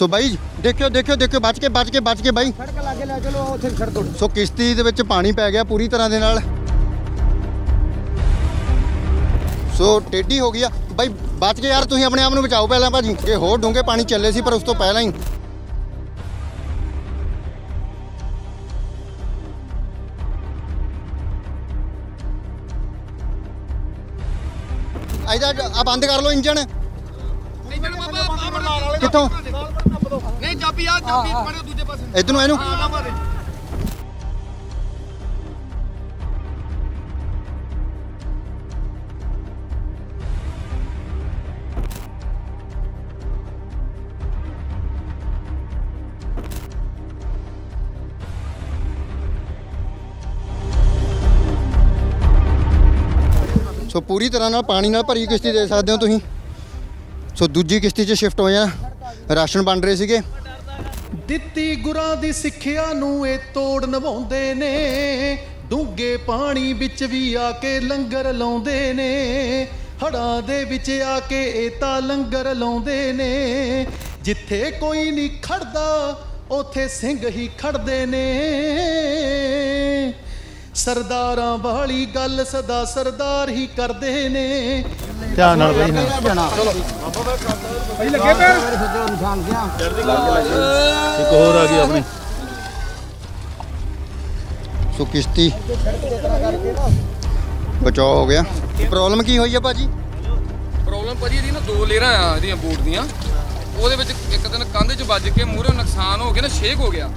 ਸੋ ਬਾਈ ਦੇਖਿਓ ਦੇਖਿਓ ਦੇਖਿਓ ਬਚ ਕੇ ਬਚ ਕੇ ਬਚ ਕੇ ਬਾਈ। ਸੜਕ ਲਾਗੇ ਲੈ ਚਲੋ ਉੱਥੇ ਛੱਡ ਦੋ ਸੋ ਕਿਸ਼ਤੀ ਦੇ ਵਿੱਚ ਪਾਣੀ ਪੈ ਗਿਆ ਪੂਰੀ ਤਰ੍ਹਾਂ ਦੇ ਨਾਲ। ਸੋ ਟੇਢੀ ਹੋ ਗਈ ਆ। ਬਾਈ ਬਚ ਕੇ ਯਾਰ ਤੁਸੀਂ ਆਪਣੇ ਆਪ ਨੂੰ ਬਚਾਓ ਪਹਿਲਾਂ ਭਾਜੀ। ਇਹ ਹੋਰ ਡੂੰਘੇ ਪਾਣੀ ਚੱਲੇ ਸੀ ਪਰ ਉਸ ਤੋਂ ਪਹਿਲਾਂ ਹੀ। ਆਇਦਾ ਆ ਬੰਦ ਕਰ ਲਓ ਇੰਜਨ ਕਿੱਥੋਂ? ਨਹੀਂ ਚਾਬੀ ਆ ਚਾਬੀ ਫੜੋ ਦੂਜੇ ਪਾਸੇ ਇਧਰ ਨੂੰ ਇਹਨੂੰ। ਨਾ ਮਾਰੇ ਸੋ ਪੂਰੀ ਤਰ੍ਹਾਂ ਨਾਲ ਪਾਣੀ ਨਾਲ ਭਰੀ ਕਿਸ਼ਤੀ ਦੇ ਸਕਦੇ ਹੋ ਤੁਸੀਂ। ਸੋ ਦੂਜੀ ਕਿਸ਼ਤੀ 'ਚ ਸ਼ਿਫਟ ਹੋਏ ਆ ਰਾਸ਼ਨ ਵੰਡ ਰਹੇ ਸੀਗੇ। ਦਿੱਤੀ ਗੁਰਾਂ ਦੀ ਸਿੱਖਿਆ ਨੂੰ ਇਹ ਤੋੜ ਨਿਭਾਉਂਦੇ ਨੇ। ਡੂੰਘੇ ਪਾਣੀ ਵਿੱਚ ਵੀ ਆ ਕੇ ਲੰਗਰ ਲਾਉਂਦੇ ਨੇ। ਹੜਾਂ ਦੇ ਵਿੱਚ ਆ ਕੇ ਇਹ ਤਾਂ ਲੰਗਰ ਲਾਉਂਦੇ ਨੇ। ਜਿੱਥੇ ਕੋਈ ਨਹੀਂ ਖੜਦਾ, ਉਥੇ ਸਿੰਘ ਹੀ ਖੜਦੇ ਨੇ। ਸਰਦਾਰਾਂ ਵਾਲੀ ਗੱਲ ਸਦਾ ਸਰਦਾਰ ਹੀ ਕਰਦੇ ਨੇ। ਧਿਆਨ ਨਾਲ ਬਈ ਜਾਣਾ। ਭਾਈ ਲੱਗੇ ਪੈਰ? ਗਿਆ ਇੱਕ ਹੋਰ ਆ ਗਈ ਆਪਣੀ। ਸੋ ਕਿਸ਼ਤੀ। ਬਚਾਅ ਹੋ ਗਿਆ। ਪ੍ਰੋਬਲਮ ਕੀ ਹੋਈ ਆ ਭਾਜੀ? ਪ੍ਰੋਬਲਮ ਭਾਜੀ ਇਹਦੀ ਨਾ ਦੋ ਲੇਅਰਾਂ ਆ ਇਹਦੀਆਂ ਬੋਟ ਦੀਆਂ। ਉਹਦੇ ਵਿੱਚ ਇੱਕ ਦਿਨ ਕੰਧ 'ਚ ਵੱਜ ਕੇ ਮੂਹਰੇ ਨੁਕਸਾਨ ਹੋ ਗਿਆ ਨਾ ਸ਼ੇਕ ਹੋ ਗਿਆ।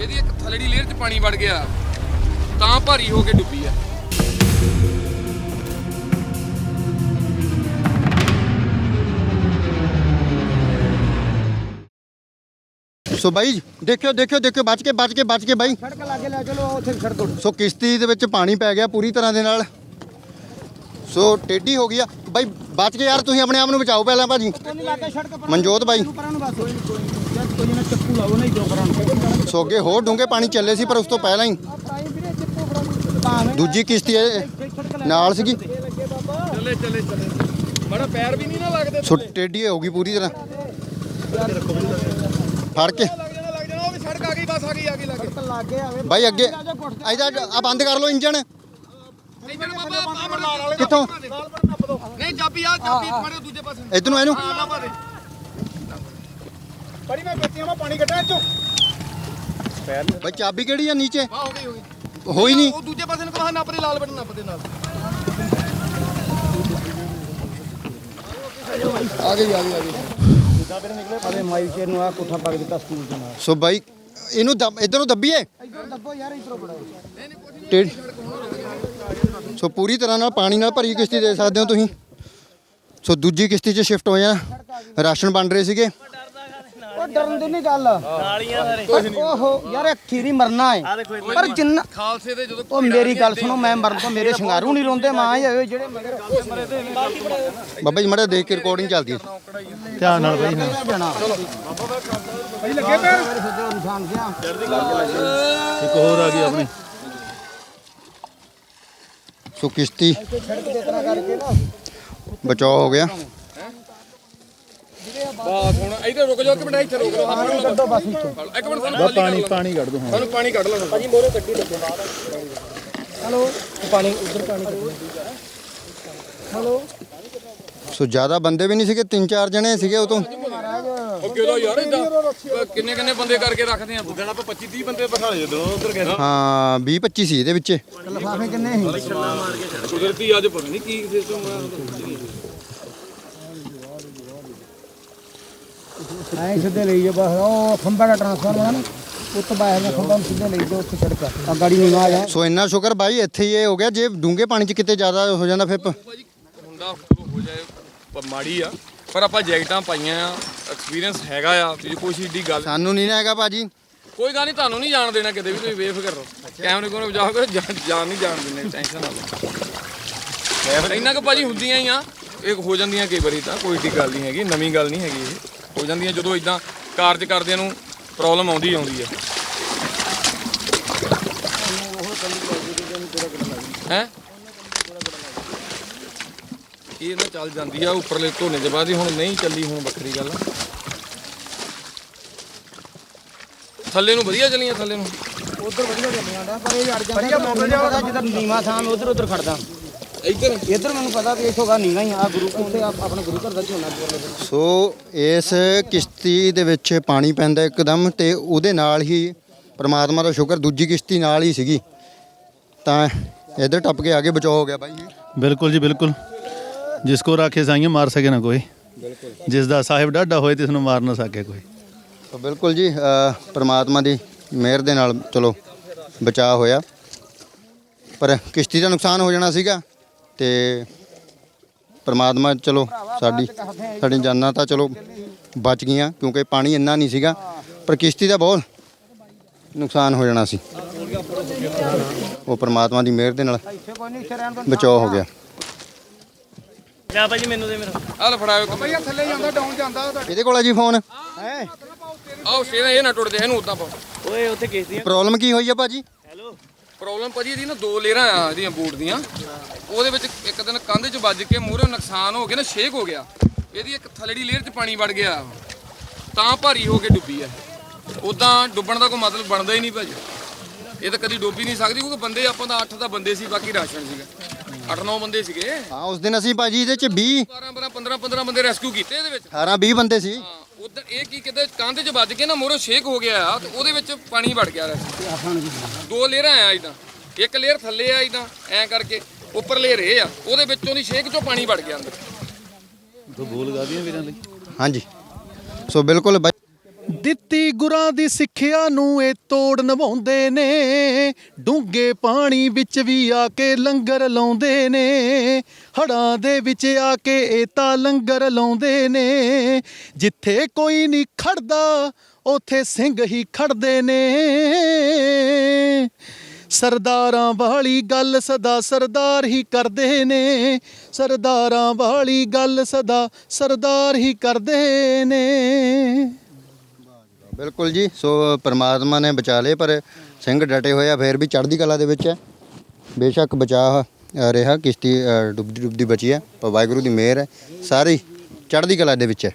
ਇਹਦੀ ਇੱਕ ਥੱਲੜੀ ਲੇਅਰ 'ਚ ਪਾਣੀ ਵੜ ਗਿਆ। ਤਾਂ ਭਾਰੀ ਹੋ ਕੇ ਡੁੱਬੀ ਆ। ਸੋ ਬਾਈ ਦੇਖਿਓ ਦੇਖਿਓ ਦੇਖਿਓ ਬਚ ਕੇ ਬਚ ਕੇ ਬਚ ਕੇ ਬਾਈ। ਸੜਕ ਲਾਗੇ ਲੈ ਚਲੋ ਉੱਥੇ ਛੱਡ ਦੋ ਸੋ ਕਿਸ਼ਤੀ ਦੇ ਵਿੱਚ ਪਾਣੀ ਪੈ ਗਿਆ ਪੂਰੀ ਤਰ੍ਹਾਂ ਦੇ ਨਾਲ। ਸੋ ਟੇਢੀ ਹੋ ਗਈ ਆ। ਬਾਈ ਬਚ ਕੇ ਯਾਰ ਤੁਸੀਂ ਆਪਣੇ ਆਪ ਨੂੰ ਬਚਾਓ ਪਹਿਲਾਂ ਭਾਜੀ। ਸੜਕ ਮਨਜੋਤ ਬਾਈ। ਪਰਾਂ ਨੂੰ ਬਸ। ਕੋਈ ਯਾਰ ਕੋਈ ਨਾ। ਚੱਕੂ ਲਾਓ ਨਹੀਂ ਕਿਉਂ ਪਰਾਂ ਨੂੰ। ਸੋ ਅੱਗੇ ਹੋਰ ਡੂੰਘੇ ਪਾਣੀ ਚੱਲੇ ਸੀ ਪਰ ਉਸ ਤੋਂ ਪਹਿਲਾਂ ਹੀ ਆ ਪ੍ਰਾਈ ਵੀਰੇ ਚੱਕੂ ਪਰਾਂ ਨੂੰ ਤਾਂ ਨੇ ਦੂਜੀ ਕਿਸ਼ਤੀ ਇਹ। ਨਾਲ ਸੀਗੀ। ਚੱਲੇ ਚੱਲੇ ਚੱਲੇ। ਬੜਾ ਪੈਰ ਵੀ ਨਹੀਂ ਨਾ ਲੱਗਦੇ ਸੋ ਟੇਢੀ ਹੋ ਗਈ ਪੂਰੀ ਤਰ੍ਹਾਂ। ਫੜ ਕੇ। ਲੱਗ ਜਾਣਾ ਲੱਗ ਜਾਣਾ। ਉਹ ਵੀ ਸੜਕ ਆ ਗਈ ਬਸ ਆ ਗਈ ਆ ਗਈ ਲੱਗ ਸੜਕ ਲਾਗੇ ਆਵੇ ਬਾਈ ਅੱਗੇ। ਆਇਦਾ ਆ ਬੰਦ ਕਰ ਲਓ ਵਾਲੇ ਕਿੱਥੋਂ? ਨਹੀਂ ਚਾਬੀ ਆ ਚਾਬੀ ਫੜੋ ਦੂਜੇ ਪਾਸੇ ਇਧਰ ਨੂੰ ਇਹਨੂੰ ਆ ਬੜੀ ਮੈਂ ਪਾਣੀ ਕੱਢਿਆ ਇੱਥੋਂ। ਬਾਈ ਚਾਬੀ ਕਿਹੜੀ ਆ ਨੀਚੇ? ਵਾਹ ਹੋ ਗਈ ਹੋ ਗਈ। ਹੋਈ ਨਹੀਂ। ਉਹ ਦੂਜੇ ਪਾਸੇ ਨੂੰ ਕਹਾ ਨੱਪ ਦੇ ਲਾਲ ਬਟਨ ਨੱਪ ਦੇ ਨਾਲ। ਅਰੇ ਮਾਈ ਕੇ ਨੂੰ ਆ ਕੋਠਾ ਪਾ ਕੇ ਦਿੱਤਾ ਸਕੂਲ ਚ ਨਾਲ। ਸੋ ਬਾਈ ਇਹਨੂੰ ਦੱਬ- ਇੱਧਰ ਨੂੰ ਦੱਬੀਏ? ਇੱਧਰ ਦੱਬੋ ਯਾਰ ਇੱਧਰੋਂ ਬੜਾ ਟੇਢ ਸੋ ਪੂਰੀ ਤਰ੍ਹਾਂ ਨਾਲ ਪਾਣੀ ਨਾਲ ਭਰੀ ਕਿਸ਼ਤੀ ਦੇ ਸਕਦੇ ਹੋ ਤੁਸੀਂ। ਸੋ ਦੂਜੀ ਕਿਸ਼ਤੀ 'ਚ ਸ਼ਿਫਟ ਹੋਏ ਆ ਰਾਸ਼ਨ ਵੰਡ ਰਹੇ ਸੀਗੇ। ਉਹ ਡਰਨ ਦੀ ਨਹੀਂ ਗੱਲ। ਨਾਲੀਆਂ ਸਾਰੇ। ਓਹੋ ਯਾਰ ਅੱਖੀ ਨਹੀਂ ਮਰਨਾ ਹੈ ਪਰ ਜਿੰਨਾ ਖਾਲਸੇ ਦੇ ਜਦੋਂ ਉਹ ਮੇਰੀ ਗੱਲ ਸੁਣੋ ਮੈਂ ਮਰਨ ਤੋਂ ਮੇਰੇ ਸ਼ਿੰਗਾਰੂ ਨਹੀਂ ਰੋਂਦੇ ਮਾਂ ਜਿਹੜੇ ਮਗਰ ਬਾਬਾ ਜੀ ਮੜਾ ਦੇਖ ਕੇ ਰਿਕਾਰਡਿੰਗ ਚੱਲਦੀ ਹੈ। ਧਿਆਨ ਨਾਲ ਬਈ ਜਾਣਾ। ਭਾਈ ਲੱਗੇ ਪੈਰ? ਇੱਕ ਹੋਰ ਆ ਗਈ ਆਪਣੀ। ਸੋ ਕਿਸ਼ਤੀ। ਬਚਾਅ ਹੋ ਗਿਆ। ਬਾਸ ਹੁਣ ਇੱਧਰ ਰੁਕ ਜਾਓ ਇੱਕ ਮਿੰਟ ਇੱਥੇ ਰੁਕ ਜਾਓ। ਪਾਣੀ ਕੱਢੋ ਬਸ ਇੱਥੋਂ। ਇੱਕ ਮਿੰਟ ਸਾਨੂੰ ਪਾਣੀ ਪਾਣੀ ਕੱਢ ਦੋ ਸਾਨੂੰ ਪਾਣੀ ਕੱਢ ਲੈਣਾ ਭਾਜੀ ਹਲੋ? ਪਾਣੀ ਉਧਰ ਪਾਣੀ ਕੱਢੋ। ਹਲੋ? ਸੋ ਜ਼ਿਆਦਾ ਬੰਦੇ ਵੀ ਨਹੀਂ ਸੀਗੇ ਤਿੰਨ ਚਾਰ ਜਣੇ ਸੀਗੇ ਉਹ ਤੋਂ ਅੱਗੇ ਦਾ ਯਾਰ ਇਦਾਂ? ਕਿੰਨੇ ਕਿੰਨੇ ਬੰਦੇ ਕਰਕੇ ਰੱਖਦੇ ਆ? ਬੁੱਧਣ ਆਪਾਂ 25 30 ਬੰਦੇ ਬਿਠਾ ਲਏ ਜਦੋਂ ਉਧਰ ਗਏ ਹਾਂ 20 25 ਸੀ ਇਹਦੇ ਵਿੱਚ। ਲਫਾਫੇ ਕਿੰਨੇ ਸੀ? ਕੁਦਰਤੀ ਅੱਜ ਪਤਾ ਨਹੀਂ ਕੀ ਸਿਸਟਮ ਆ। ਐਂ ਸਿੱਧੇ ਲਈ ਜਾ ਬਸ ਉਹ ਖੰਭਾ ਦਾ ਟਰਾਂਸਫਾਰਮਰ ਹੈ ਨਾ ਉੱਤ ਬਾਹਰ ਦਾ ਖੰਭਾ ਨੂੰ ਸਿੱਧੇ ਲਈ ਜਾ ਉੱਥੇ ਸੜਕ ਆ। ਗਾੜੀ ਨੂੰ ਆ। ਜਾ ਸੋ ਇੰਨਾ ਸ਼ੁਕਰ ਬਾਈ ਇੱਥੇ ਹੀ ਇਹ ਹੋ ਗਿਆ ਜੇ ਡੂੰਘੇ ਪਾਣੀ 'ਚ ਕਿਤੇ ਜ਼ਿਆਦਾ ਹੋ ਜਾਂਦਾ ਫਿਰ ਪ- ਹੁੰਦਾ ਹੋ ਜਾਏ ਪ- ਮਾੜੀ ਆ ਪਰ ਆਪਾਂ ਜੈਕਟਾਂ ਪਾਈਆਂ ਆ ਐਕਸਪੀਰੀਅੰਸ ਹੈਗਾ ਆ ਵੀ ਕੋਈ ਏਡੀ ਗੱਲ। ਸਾਨੂੰ ਨਹੀਂ ਨਾ ਹੈਗਾ ਭਾਜੀ। ਕੋਈ ਗੱਲ ਨਹੀਂ ਤੁਹਾਨੂੰ ਨਹੀਂ ਜਾਣ ਦੇਣਾ ਕਿਤੇ ਵੀ ਤੁਸੀਂ ਬੇਫਿਕਰ ਰਹੋ ਕੈਮਰੇ ਕੋਲ ਵਜਾਓਗੇ ਜਾਨ ਜਾਨ ਨਹੀਂ ਜਾਣ ਦਿੰਦੇ ਟੈਨਸ਼ਨ ਨਾ ਲਓ। ਇੰਨਾ ਕੁ ਭਾਜੀ ਹੁੰਦੀਆਂ ਹੀ ਆ ਇਹ ਹੋ ਜਾਂਦੀਆਂ ਕਈ ਵਾਰੀ ਤਾਂ ਕੋਈ ਏਡੀ ਗੱਲ ਨਹੀਂ ਹੈਗੀ ਨਵੀਂ ਗੱਲ ਨਹੀਂ ਹੈਗੀ ਇਹ। ਹੋ ਜਾਂਦੀਆਂ ਜਦੋਂ ਇਦਾਂ ਕਾਰਜ ਕਰਦਿਆਂ ਨੂੰ ਪ੍ਰੋਬਲਮ ਆਉਂਦੀ ਆਉਂਦੀ ਹੈ ਹੈ? ਇਹ ਨਾ ਚੱਲ ਜਾਂਦੀ ਆ ਉੱਪਰਲੇ ਧੋਨੇ ਦੇ ਬਾਅਦ ਹੀ ਹੁਣ ਨਹੀਂ ਚੱਲੀ ਹੁਣ ਵੱਖਰੀ ਗੱਲ ਥੱਲੇ ਨੂੰ ਵਧੀਆ ਚੱਲੀਆਂ ਥੱਲੇ ਨੂੰ। ਉਧਰ ਵਧੀਆ ਚੱਲੀਆਂ ਪਰ ਇਹ ਅੜ ਜਾਂਦਾ ਵਧੀਆ ਮੋਟਰ ਜਾ ਜਿੱਧਰ ਨੀਵਾ ਥਾਂ ਉਧਰ ਉਧਰ ਖੜਦਾ ਇੱਧਰ। ਇੱਧਰ ਮੈਨੂੰ ਪਤਾ ਵੀ ਇੱਥੋਂ ਗਾ ਨੀਵਾ ਹੀ ਆ ਗੁਰੂ ਕੋਲ ਆਪਣੇ ਗੁਰੂ ਘਰ ਦਾ ਝੋਨਾ ਬੋਲੇ ਸੋ ਇਸ ਕਿਸ਼ਤੀ ਦੇ ਵਿੱਚ ਪਾਣੀ ਪੈਂਦਾ ਇੱਕਦਮ ਤੇ ਉਹਦੇ ਨਾਲ ਹੀ ਪ੍ਰਮਾਤਮਾ ਦਾ ਸ਼ੁਕਰ ਦੂਜੀ ਕਿਸ਼ਤੀ ਨਾਲ ਹੀ ਸੀਗੀ। ਤਾਂ ਇੱਧਰ ਟੱਪ ਕੇ ਆਗੇ ਬਚਾਅ ਹੋ ਗਿਆ ਬਾਈ ਬਿਲਕੁਲ ਜੀ ਬਿਲਕੁਲ। ਜਿਸ ਕੋ ਰਾਖੇ ਸਾਈਆਂ ਮਾਰ ਸਕੇ ਨਾ ਕੋਈ। ਬਿਲਕੁਲ। ਜਿਸ ਦਾ ਸਾਹਿਬ ਡਾਢਾ ਹੋਏ ਤਿਸ ਨੂੰ ਮਾਰ ਨਾ ਸਕੇ ਕੋਈ। ਤਾਂ ਬਿਲਕੁਲ ਜੀ ਅ, ਪ੍ਰਮਾਤਮਾ ਦੀ ਮਿਹਰ ਦੇ ਨਾਲ ਚਲੋ ਬਚਾਅ ਹੋਇਆ। ਪਰ ਕਿਸ਼ਤੀ ਦਾ ਨੁਕਸਾਨ ਹੋ ਜਾਣਾ ਸੀਗਾ। ਤੇ ਪ੍ਰਮਾਤਮਾ ਚਲੋ ਸਾਡੀ ਸਾਡੀ ਜਾਨਾਂ ਤਾਂ ਚਲੋ ਬਚ ਗਈਆਂ ਕਿਉਂਕਿ ਪਾਣੀ ਇੰਨਾ ਨਹੀਂ ਸੀਗਾ ਪਰ ਕਿਸ਼ਤੀ ਦਾ ਬਹੁਤ ਨੁਕਸਾਨ ਹੋ ਜਾਣਾ ਸੀ। ਉਹ ਪ੍ਰਮਾਤਮਾ ਦੀ ਮਿਹਰ ਦੇ ਨਾਲ ਦੋ ਬਚਾਅ ਹੋ ਗਿਆ। ਆਹ ਲੈ ਫੜਾਓ ਇੱਕ ਭਈਆ ਥੱਲੇ ਜਾਂਦਾ ਡਾਊਨ ਜਾਂਦਾ ਇਹਦੇ ਕੋਲ ਆ ਜੀ ਫੋਨ। ਹੈ? ਆਓ ਸੇਵਾ ਇਹ ਨਾ ਟੁੱਟਦੇ ਇਹਨੂੰ ਉਦਾਂ ਪਾਓ। ਪ੍ਰੋਬਲਮ ਕੀ ਹੋਈ ਆ ਭਾਜੀ? ਪ੍ਰੋਬਲਮ ਭਾਜੀ ਇਹਦੀ ਨਾ ਦੋ ਲੇਅਰਾਂ ਆ ਇਹਦੀਆਂ ਬੂਟ ਦੀਆਂ। ਉਹਦੇ ਵਿੱਚ ਇੱਕ ਦਿਨ ਕੰਧ 'ਚ ਵੱਜ ਕੇ ਮੂਹਰੇ ਨੁਕਸਾਨ ਹੋ ਗਿਆ ਨਾ ਛੇਕ ਹੋ ਗਿਆ। ਇਹਦੀ ਇੱਕ ਥੱਲੜੀ ਲੇਅਰ 'ਚ ਪਾਣੀ ਵੜ ਗਿਆ। ਤਾਂ ਭਾਰੀ ਹੋ ਕੇ ਡੁੱਬੀ ਆ। ਉਦਾਂ ਡੁੱਬਣ ਦਾ ਕੋਈ ਮਤਲਬ ਬਣਦਾ ਹੀ ਨਹੀਂ ਭਾਜੀ। ਇਹ ਤਾਂ ਕਦੀ ਡੁੱਬ ਨਹੀਂ ਸਕਦੀ ਕਿਉਂਕਿ ਬੰਦੇ ਆਪਾਂ ਦਾ 8 ਦਾ ਬੰਦੇ ਸੀ ਬਾਕੀ ਰਾਸ਼ਨ ਸੀਗਾ। 8-9 ਬੰਦੇ ਸੀਗੇ। ਹਾਂ ਉਸ ਦਿਨ ਅਸੀਂ ਭਾਜੀ ਇਹਦੇ ਚ 20 12 12 15 15 ਬੰਦੇ ਰੈਸਕਿਊ ਕੀਤੇ ਇਹਦੇ ਵਿੱਚ। 18 20 ਬੰਦੇ ਸੀ। ਹਾਂ। ਉਧਰ ਇਹ ਕੀ ਕਿਤੇ ਕੰਧ 'ਚ ਵੱਜ ਕੇ ਨਾ ਮੂਹਰੇ ਛੇਕ ਹੋ ਗਿਆ ਆ ਤੇ ਉਹਦੇ ਵਿੱਚ ਪਾਣੀ ਵੜ ਗਿਆ ਰੈਸਕਿਊ ਦੋ ਲੇਅਰਾਂ ਆ ਇਦਾਂ ਇੱਕ ਲੇਅਰ ਥੱਲੇ ਆ ਇਦਾਂ ਐ ਕਰਕੇ ਉੱਪਰ ਲੇਅਰ ਇਹ ਆ ਉਹਦੇ ਵਿੱਚੋਂ ਦੀ ਛੇਕ 'ਚੋਂ ਪਾਣੀ ਵੜ ਗਿਆ ਅੰਦਰ। ਤੂੰ ਬੋਲ ਗਾਦੀਆਂ ਵੀਰਾਂ ਲਈ? ਹਾਂਜੀ। ਸੋ ਬਿਲਕੁਲ ਬਾਈ ਦਿੱਤੀ ਗੁਰਾਂ ਦੀ ਸਿੱਖਿਆ ਨੂੰ ਇਹ ਤੋੜ ਨਿਭਾਉਂਦੇ ਨੇ। ਡੂੰਘੇ ਪਾਣੀ ਵਿੱਚ ਵੀ ਆ ਕੇ ਲੰਗਰ ਲਾਉਂਦੇ ਨੇ। ਹੜਾਂ ਦੇ ਵਿੱਚ ਆ ਕੇ ਇਹ ਤਾਂ ਲੰਗਰ ਲਾਉਂਦੇ ਨੇ। ਜਿੱਥੇ ਕੋਈ ਨਹੀਂ ਖੜਦਾ, ਉਥੇ ਸਿੰਘ ਹੀ ਖੜਦੇ ਨੇ। ਸਰਦਾਰਾਂ ਵਾਲੀ ਗੱਲ ਸਦਾ ਸਰਦਾਰ ਹੀ ਕਰਦੇ ਨੇ। ਸਰਦਾਰਾਂ ਵਾਲੀ ਗੱਲ ਸਦਾ ਸਰਦਾਰ ਹੀ ਕਰਦੇ ਨੇ। ਬਿਲਕੁਲ ਜੀ, ਸੋ ਪਰਮਾਤਮਾ ਨੇ ਬਚਾ ਲਏ, ਪਰ ਸਿੰਘ ਡਟੇ ਹੋਏ ਆ, ਫੇਰ ਵੀ ਚੜ੍ਹਦੀ ਕਲਾ ਦੇ ਵਿੱਚ ਹੈ। ਬੇਸ਼ੱਕ ਬਚਾ ਰਿਹਾ, ਕਿਸ਼ਤੀ ਡੁੱਬਦੀ ਡੁੱਬਦੀ ਬਚੀ ਹੈ, ਪਰ ਵਾਹਿਗੁਰੂ ਦੀ ਮਿਹਰ ਹੈ, ਸਾਰੀ ਚੜ੍ਹਦੀ ਕਲਾ ਦੇ ਵਿੱਚ ਹੈ।